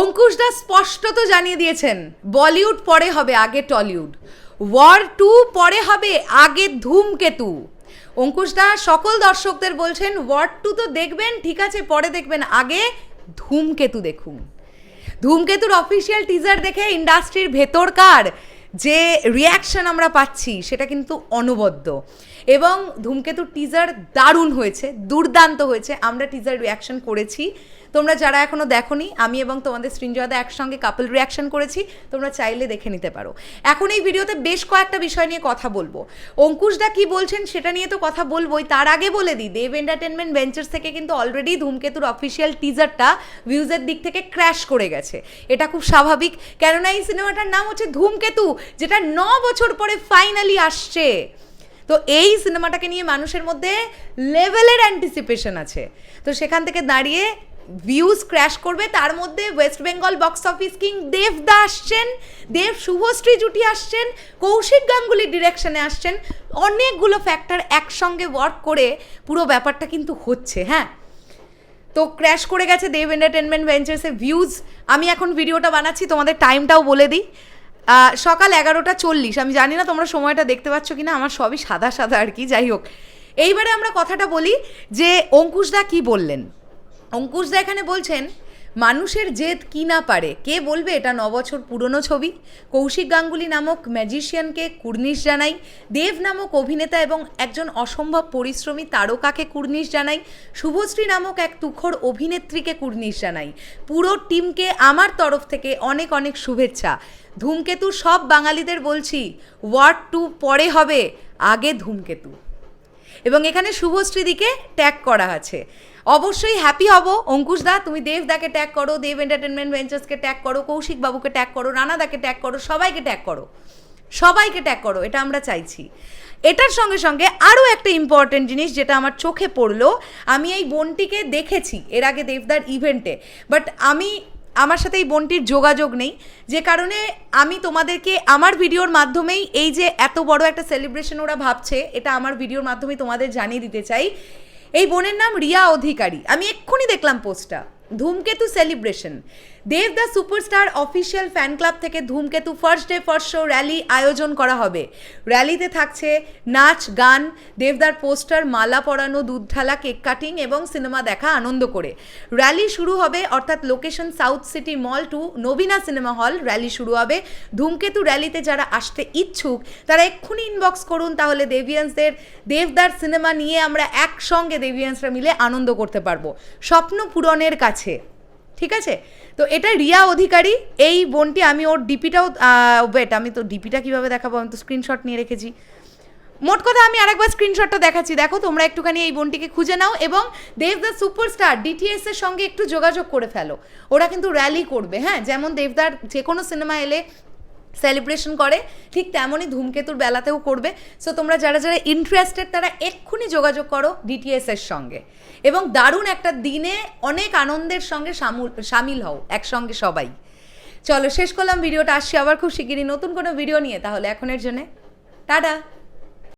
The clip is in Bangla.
অঙ্কুশ দাস স্পষ্টত জানিয়ে দিয়েছেন, বলিউড পরে হবে আগে টলিউড, ওয়ার টু পরে হবে আগে ধূমকেতু। অঙ্কুশ দা সকল দর্শকদের বলছেন, ওয়ার টু তো দেখবেন, ঠিক আছে, পরে দেখবেন, আগে ধূমকেতু দেখুন। ধূমকেতুর অফিসিয়াল টিজার দেখে ইন্ডাস্ট্রির ভেতরকার যে রিয়াকশন আমরা পাচ্ছি, সেটা কিন্তু অনবদ্য। এবং ধূমকেতুর টিজার দারুণ হয়েছে, দুর্দান্ত হয়েছে। আমরা টিজার রিয়াকশন করেছি। তোমরা যারা এখনও দেখোনি, আমি এবং তোমাদের সৃঞ্জয়দা একসঙ্গে কাপল রিয়াকশন করেছি, তোমরা চাইলে দেখে নিতে পারো। এখন এই ভিডিওতে বেশ কয়েকটা বিষয় নিয়ে কথা বলব। অঙ্কুশদা কি বলছেন, সেটা নিয়ে তো কথা বলবোই। তার আগে বলে দিই, দেব এন্টারটেনমেন্ট ভেঞ্চার্স থেকে কিন্তু অলরেডি ধূমকেতুর অফিসিয়াল টিজারটা ভিউজের দিক থেকে ক্র্যাশ করে গেছে। এটা খুব স্বাভাবিক। কেননা এই সিনেমাটার নাম হচ্ছে ধূমকেতু। যেটা ন বছর পরে ফাইনালি আসছে। তো এই সিনেমাটাকে নিয়ে মানুষের মধ্যে লেভেলের অ্যান্টিসিপেশন আছে। তো সেখান থেকে দাঁড়িয়ে ভিউজ ক্র্যাশ করবে, তার মধ্যে West Bengal box office king দেবদা আসছেন দেব শুভশ্রী জুটি আসছেন, কৌশিক গাঙ্গুলির ডিরেকশনে আসছেন, অনেকগুলো ফ্যাক্টর একসঙ্গে ওয়ার্ক করে পুরো ব্যাপারটা কিন্তু হচ্ছে হ্যাঁ। তো ক্র্যাশ করে গেছে দেব এন্টারটেনমেন্ট ভেঞ্চার্সের ভিউজ আমি এখন ভিডিওটা বানাচ্ছি, তোমাদের টাইমটাও বলে দিই। সকাল এগারোটা চল্লিশ। আমি জানি না তোমরা সময়টা দেখতে পাচ্ছ কি না আমার সবই সাদা সাদা আর কি, যাই হোক। এইবারে আমরা কথাটা বলি যে অঙ্কুশদা কি বললেন? অঙ্কুশদা এখানে বলছেন মানুষের জেদ কি না পারে? কে বলবে এটা নবছর পুরনো ছবি? কৌশিক গাঙ্গুলি নামক ম্যাজিশিয়ানকে কুর্নিশ জানাই, দেব নামক অভিনেতা এবং একজন অসম্ভব পরিশ্রমী তারকাকে কুর্নিশ জানাই, শুভশ্রী নামক এক তুখর অভিনেত্রীকে কুর্নিশ জানাই। পুরো টিমকে আমার তরফ থেকে অনেক অনেক শুভেচ্ছা। ধূমকেতু সব বাঙালিদের বলছি ওয়ার্ড টু পরে হবে? আগে ধূমকেতু। এবং এখানে শুভশ্রীদিকে ট্যাগ করা আছে। অবশ্যই হ্যাপি হব। অঙ্কুশ দা তুমি দেবদাকে ট্যাগ করো, দেব এন্টারটেনমেন্ট ভেঞ্চার্সকে ট্যাগ করো কৌশিক বাবুকে ট্যাগ করো, রানাদাকে ট্যাগ করো, সবাইকে ট্যাগ করো। সবাইকে ট্যাগ করো, এটা আমরা চাইছি। এটার সঙ্গে সঙ্গে আরও একটা ইম্পর্টেন্ট জিনিস যেটা আমার চোখে পড়ল, আমি এই বোনটিকে দেখেছি এর আগে দেবদার ইভেন্টে বাট আমি, আমার সাথে এই বোনটির যোগাযোগ নেই, যে কারণে আমি তোমাদেরকে আমার ভিডিওর মাধ্যমেই এই যে এত বড় একটা সেলিব্রেশন ওরা ভাবছে, এটা আমার ভিডিওর মাধ্যমেই তোমাদের জানিয়ে দিতে চাই। এই বোনের নাম রিয়া অধিকারী। আমি এক্ষুনি দেখলাম পোস্টটা। Dhumketu celebration Dev the superstar official fan club থেকে Dhumketu first day first show rally আয়োজন করা হবে। র্যালিতে থাকছে নাচ, গান দেবদার পোস্টার মালা পরানো, দুধ ঢালা কেক কাটিং এবং সিনেমা দেখা আনন্দ করে। র্যালি শুরু হবে অর্থাৎ location South City Mall to Nabina cinema hall rally শুরু হবে। ধূমকেতু র্যালিতে যারা আসতে ইচ্ছুক, তারা এক্ষুনি ইনবক্স করুন, তাহলে দেভিয়ান্সদের দেবদার সিনেমা নিয়ে আমরা একসঙ্গে দেভিয়ান্সরা মিলে আনন্দ করতে পারব। স্বপ্ন পূরণের কাছে ঠিক আছে? তো এটা রিয়া অধিকারী, এই বোনটি, আমি ওর ডিপিটাও ওয়েট আমি তো ডিপিটা কীভাবে দেখাবো? আমি তো স্ক্রিনশট নিয়ে রেখেছি। মোট কথা, আমি আরেকবার স্ক্রিনশটটা দেখাচ্ছি। দেখো, তোমরা একটুখানি এই বোনটিকে খুঁজে নাও এবং দেব দ্য সুপারস্টার ডিটিএস এর সঙ্গে একটু যোগাযোগ করে ফেলো। ওরা কিন্তু র্যালি করবে হ্যাঁ? যেমন দেবদার যে কোনো সিনেমা এলে সেলিব্রেশন করে, ঠিক তেমনই ধূমকেতুর বেলাতেও করবে। সো তোমরা যারা যারা ইন্টারেস্টেড তারা এক্ষুনি যোগাযোগ করো ডিটিএসের সঙ্গে। এবং দারুণ একটা দিনে অনেক আনন্দের সঙ্গে সামুল- সামিল হও, একসঙ্গে সবাই। চলো, শেষ করলাম ভিডিওটা। আসছি আবার খুব শিগগিরই নতুন কোনো ভিডিও নিয়ে। তাহলে এখনের জন্যে, টাটা!